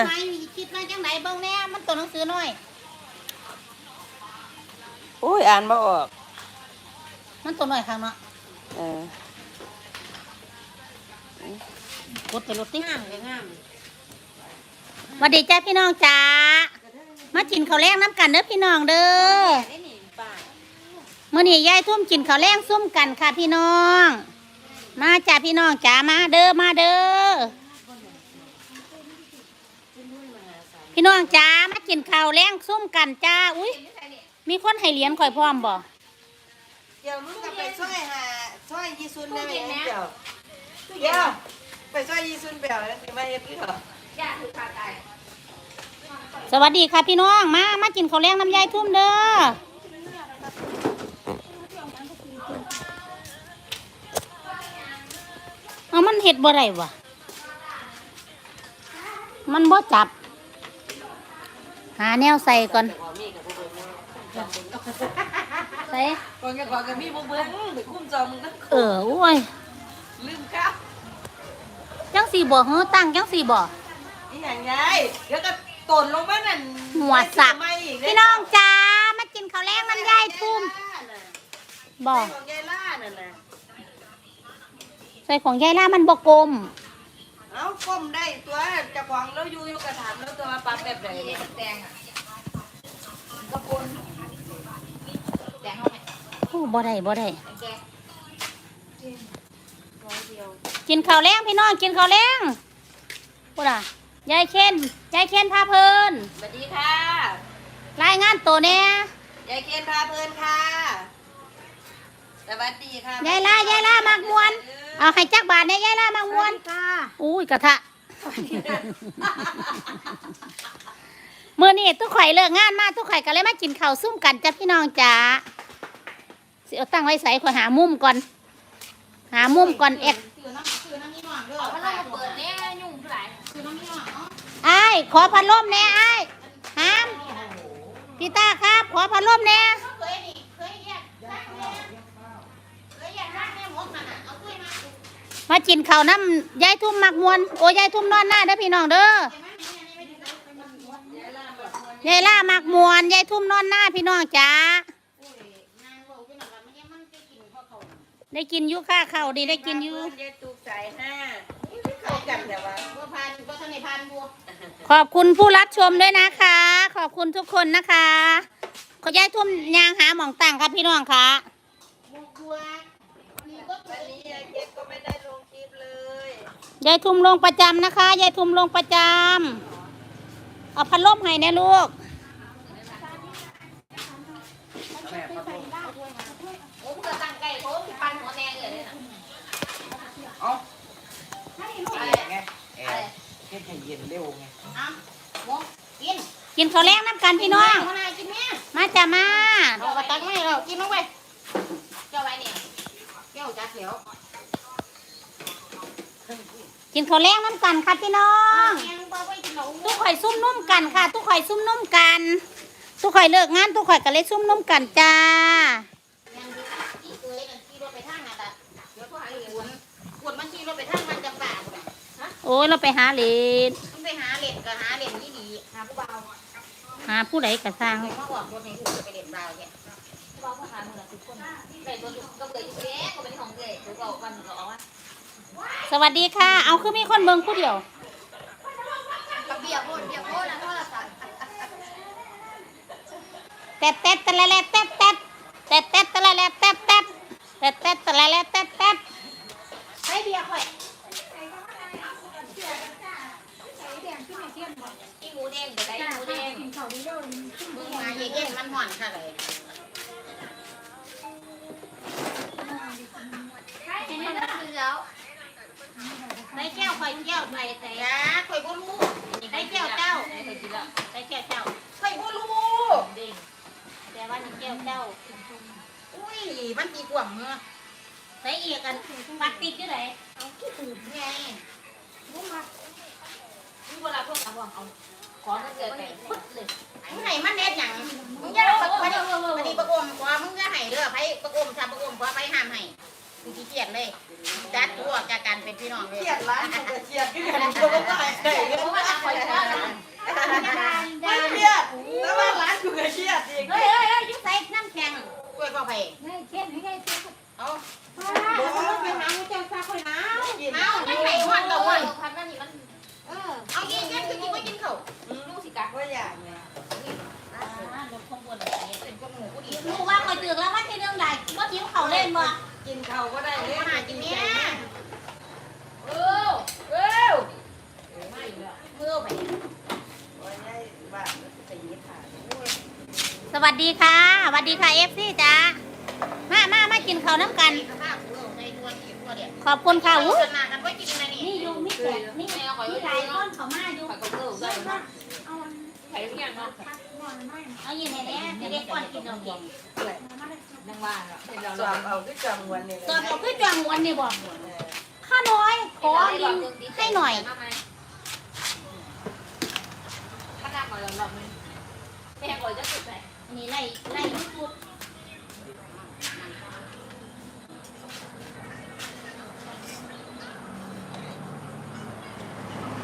อไม่มีคิดมาจังไหนเบิ่งแน่มันตัวหนังสือน้อยโอ้ยอ่านบ่ออก มันตัวน้อยข้างเนาะเออกดไปรถติงามเลยงามสวัสดีจ้าพี่น้องจ้ามากินข้าวแรงน้ำกันเด้อพี่น้องเด้อได้หนิป้ามื้อนี้ยายทุ่มกินข้าวแรงซุ่มกันค่ะพี่น้อง มาจ้าพี่น้องจ้ามาเด้อมาเด้อ พี่น้องจ้ามากินข้าวแรงซุ่มกันจ้า อุ้ยมีคนให้เหรียญข่อยพร้อมบ่เดี๋ยวมึงก็ไปช่วยหาช่วยยีซุนได้ไหมเดี๋ยวเดี๋ยวไปช่วยยีซุนเปล่าแล้วสิมาเฮ็ดหรือเปล่าย่าถือขาไก่สวัสดีค่ะพี่น้องมามากินข้าวแรงน้ำยายทุ่มเด้อเอามันเห็ดบ่ได้วะมันบ่จับ หาแนวใส่ก่อนใส่ก่อนจะก่อนก็มีบ่เบิ่งไปคุ้มจอมึงนะเออโอ้ยลืมครับจังสีบ่เฮ้อตั้งจังสีบ่อีหยังยายเดี๋ยวก็ตนลงมานั่นหมวดสักไม่อีกเด้พี่น้องจ้ามากินข้าวแรงน้ำยายทุ่มบ่ใส่ของยายล่านั่นน่ะใส่ของยายล่ามันบ่กลม เอ้าก้มได้ตัวเจะของแล้วอยู่อยู่กระถามแล้วตัวปรับแบบไหนเด็เนี่ยกแตงอะกระปุนแตงเข้าไปโอ้บ่ได้บ่ได้แกร้อยเดียวกินข้าวแรงพี่น้องกินข้าวแรงพูดอะยายเคนยายเคนพาเพลินสวัสดีค่ะ รายงานตัวเนี่ยยายเคนพาเพลินค่ะ สวัสดีค่ะยายล่ายายล่ามากมวน เอาให้จักบาทเนี่ยยายล่ามากมวนอุ้ยกระทะมื่อนี้ทุกข่อยเลิกงานมาทุกข่อยก็เลยมากินข้าวซุ่มกันจ้ะพี่น้องจ๋าสิเอาตั้งไว้ใส่ข่อยหามุมก่อน หามุมก่อนเอ็กเอาพัดลมมาเปิดเนี่ยยุ่งเท่าไหร่ไอ้ายขอพัดลมแน่ไอ้ายหามพี่ตาครับ ขอพัดลมแน่ากินข้าวน้ำยายทุ่มมักมวนโอ้ยายทุ่มนอนหน้าเด้อพี่น้องเด้อยายล่ามักมวนยายทุ่มนอนหน้าพี่น้องจ้าได้กินยุค่าข้าดีได้กินยุยายตูกสายห้าเข้ากันแต่ว่าขอบคุณผู้รับชมด้วยนะคะ ขอบคุณทุกคนนะคะขอยายทุ่มยางหาหมองต่างครับพี่น้องค่ะ ยายทุ่มลงประจำนะคะ ยายทุ่มลงประจำเอาพัดลมให้นะลูกโอ้เกิดตั้งไก่โอ้ปันหัวแดงเลยนะเอ้าอะไรไงแอร์เฮ็ดให้เย็นเร็วไงกินข้าวแรงน้ำกันพี่น้อง มาจ้ามาเอากระตักไม่เรากินลงไปเจ้าไว้เนี่ยเจ้าจัดเหลียว กินข้าวแรงน้ำกันค่ะพี่น้องทุกข่อยซุ่มนุ่มกันค่ะทุกข่อยซุ่มนุ่มกันทุกข่อยเลิกงานทุกข่อยก็เลยซุ่มนุ่มกันจ้าขวดมันขี่รถไปทางมันจะป่าบ่ได้โอ้ยเราไปหาเหรนมันไปหาเล่นก็หาเล่นนี่ดีหาผู้เบาหาผู้ใดกระสร้างเขามาออกรถในหูจะไปเล่นเบาเนี่ยผู้เบาเขาหามือละสิบคนไปรถก็เลยอยู่แย่ก็เป็นของเลยเขาบอกวันก็เอาว่า สวัสดีค่ะ เอาคือมีคนเบิ่งผู้เดียวกับเบียร์โคตรเบียร์โคตรนะโทรศัพท์แตะแตะตะละแลแตะแตะแตะแตะตะละแลแตะแตะแตะแตะตะละแลแตะแตะใช้เบียร์ข่อยอีหมูแดงเดี๋ยวได้อีหมูแดงมึงมาเย็นๆมันห่อนค่ะเลยใช่ไหมล่ะ ส่แก้วข่อยแก้วใส่ใส่ยาข่อยบ่รู้ใส่แก้วเจ้าใส่แก้วเจ้าข่อยบ่รู้แต่ว่านี่แก้วเจ้า อุ้ยมันตีกว่าเมื่อใส่อีกกันปักติดอยู่ไหนไงรู้มารู้เวลาพวกเอาเอาขอเกิดไปพุดเลยมึงไหนมันเน็ดหยังมึงอย่าเอาไปดิไปดิประกมกว่ามึงจะให้เด้อไปประกมทำประกมกว่าไปห้ามให้มึงขี้เกียจเลย จัดตัวออกจากกันเป็นพี่น้องเลยเขียดร้านมันก็เขียดกันก็บ่ได้เพราะว่าข่อยว่นไม่เกียดแล้ว่าร้านกูก็เกียดอีกเฮ้ยเฮ้ยเฮ้ยยิ่งใส่น้ำแข็งกล้วยก็ไปไม่เช็ดไม่ได้เช็ดเอาบ่ไปหาหมูเจ้าซาค่อยนะเอาไม่ไหนหวนกับหวนพันนั่นนี่มันเออเอากินกันคือกินกินเขาลูกสิกัดว่าอย่างเงี้ยว่าคอยตื่นแล้วว่าที่เรื่องใดว่าทิ้เขาเล่นมากินเขาก็ได้เล่ สวัสดีค่ะสวัสดีค่ะเอฟซีจ้ามามามากินข้าวน้ำกันข้าวเมื่อในตัวกินตัวเดียวขอบคุณค่ะอู้ชนะกันไว้กินนะนี่นี่อยู่มิแต่นี่มีหลายก้อนเขามาอยู่ผักกระเพราได้เนาะไข่เงี้ยเนาะเอาอยู่ในนี้ในเด็กก่อนกินเอากินยังว่าเนาะเห็นเราสอบเอาที่จังวันนี้ส่วนเอาขึ้นจังวันนี่บอกข้าน้อยขอกินให้หน่อยข้างหน้าหน่อยเราไม่แม่ก่อนจะสุดไหน อันนี้ไล่ไล่ยุบยุบ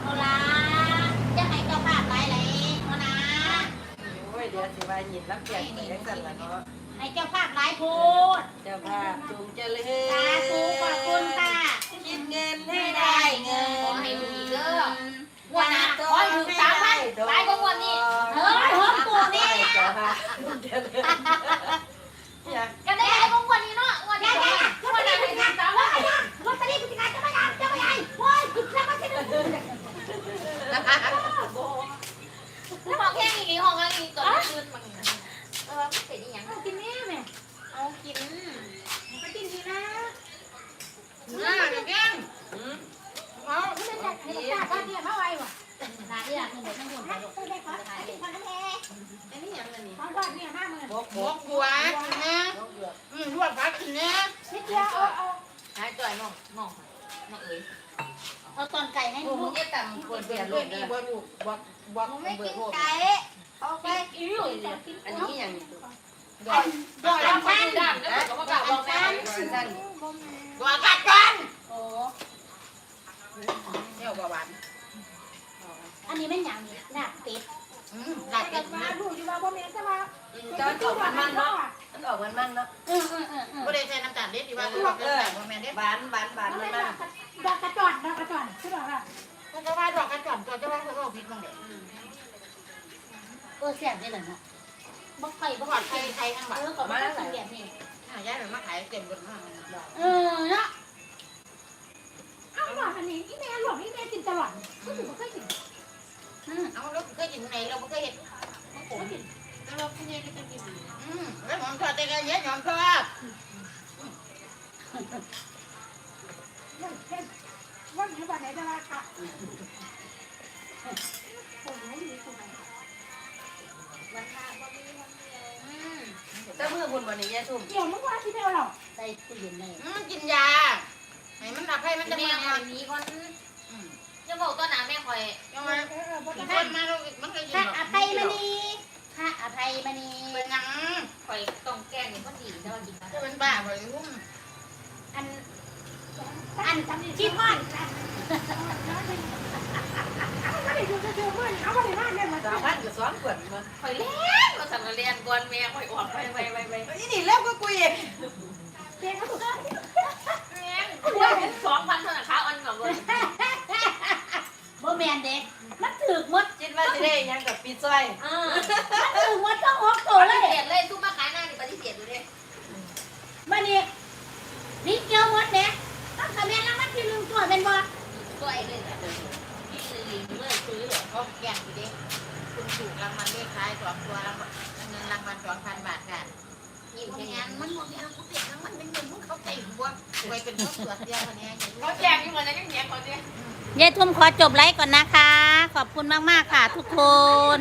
เอาละจะให้เจ้าภาพหลายไหลเอานะโอ้ยเดี๋ยวสิว่ายินรับแขกไปยังสั่นละเนาะให้เจ้าภาพหลายพูดเจ้าภาพจงเจริญสาธุขอบคุณค่ะ คิดเงินให้ได้เงิน ขอให้ดูอีกเด้อ วันน่ะขอให้ถึงสามพันหลายกว่าวันนี้เฮ้ยหอมตัวนี่เจ้าภาพเจริญอยากกันได้หลายกว่าวันนี้เนาะวันนี้วันนั้นให้ถึงสามพันลอตเตอรี่ผู้จัดการจะไม่ได้จะไม่ได้โอ้ยผิดแล้วก็จะดูบอกแค่นี้ห้องอะไรก่อนคืนมันเออไม่เป็นอย่างกินแม่แม่เอากินไปกินดีนะน่าเดี๋ยวแก้มเอาไม่ได้จัดให้จัดก็เนี่ยมาไว้ ว่ะนาเอียคือเด็กทั้งหมดไปลูกไปได้ขอขายดิคนะแม่อันนี้ยังไงนี่ของก่อนเนี่ยห้าหมื่นบกบกกบัวนะบกเดือดอืมลวกผักกินนี่ยนิดเดียวเอาเอาหายจ่อยน้องน้องน้องเอ๋ยเอาตอนไก่ให้โอ้ลูมึกงจะต่ำคนเดียวเลยนี่บ่ลูกบ่บ่ผมไม่เบิกิดนโลดไก่เอาไปอีหยุ่ยเนี่ยอันนี้อย่างนี้ดอกดอกลำพัพันนด้านแล้วก็กลับบอกแม่สั้นดอกกัดกันโอ้เดี๋ยวบ่หวานอั นนี้ไม่หยังนี่ลาบเป็ดอืมได้กินนะลูกอยู่มาบ่แม่นใช่ป่ะๆตอนออกมันมันเนาะมันออกมันมันเนาะเออเออเออเออบ่ได้ใส่น้ำตาลเด็ดดีว่าบ่ได้ใส่บ่แม่นเด็ดบานบานบานมันมันดอกกระจอนดอกกระจอนคือดอกอะไรก็จะว่าดอกกัดกันตัวจะว่าเขาเอาผิดบ้างเด้เออแซ่บได้เลยเนาะบ่ไข่บ่บ่ขอไข่ดไทยไทยทั้งเอบัดอก็มากินแบบนี้อะยายมาขายเต็มเบิดมากเออเนาะเอาหลอดอันนี้อีแม่หลอดอีแม่กินตลอดก็ถือว่าเคยกิน อืมเอาแล้วเคยกินไหนเราบ่เคยเห็นผมกินแล้วเราพี่เนี่ยก็กินกินอืมแล้วหอมทอดแต่กันเยอะหอมทอดวันนี้วันไหนจะมาค่ะผมไม่มีคนไหนอืมแต่เมื่อบุญวันนี้ยายทุ่มเกี่ยวมึงว่าที่ไม่เอาหรอใส่ตู้เย็นเลยอืมกินยาให้มันดับให้มันจะแม่มาคอยมีคน จะบอกตอนหนาแม่คอยยังไงอีกคนมาเรามันก็ยินค่ะอภัยมณีค่ะอภัยมณีเป็นยังคอยต้องแกล้งอย่างคนดีแต่ว่ากินนะจะเป็นบ้าบ่อยหุ้มอันอันที่พ่อนสามพันกับสองขวดมันคอยเล่นมาสั่งเรียนก่อนแม่คอยออกไปไปไปไปอีนี่แล้วก็กุยเองแม่เห็นสองพันเท่านั้นค้าอันก่อนเลยบ่ แมนเด็กมันถือมดคิดว่าจะได้ยังกับปีจ้อยอ่ามันถือมดต้องหกโตตัวแล้เลวยเสียเลยสู้มาขายหน้านี่ปฏิเสธดูดิมานี่นี่เกี่ยวมดเนี่ยต้องทำแม่แล้วมันที่ลืมตัวเป็นบ่ตัวเองเลยพี่เลยเลิกซื้อเลยเขาแก่งอยู่ดิคุณถูกรางวัลเลขท้ายสองตัวรางวัลเงินรางวัลสองพันบาทค่ะยิ้มเพราะแค่งั้นมันหมดแล้วเขาเก็บรางวัลเป็นเงินพวกเขาเต็มบัวไปเป็นเขาตรวจเดียวคนนี้เขาแจกอยู่เหมือนกันยังแจกเขาเนี่ย ยายทุ่มขอจบไลฟ์ก่อนนะคะ ขอบคุณมาก ๆ ค่ะทุกคน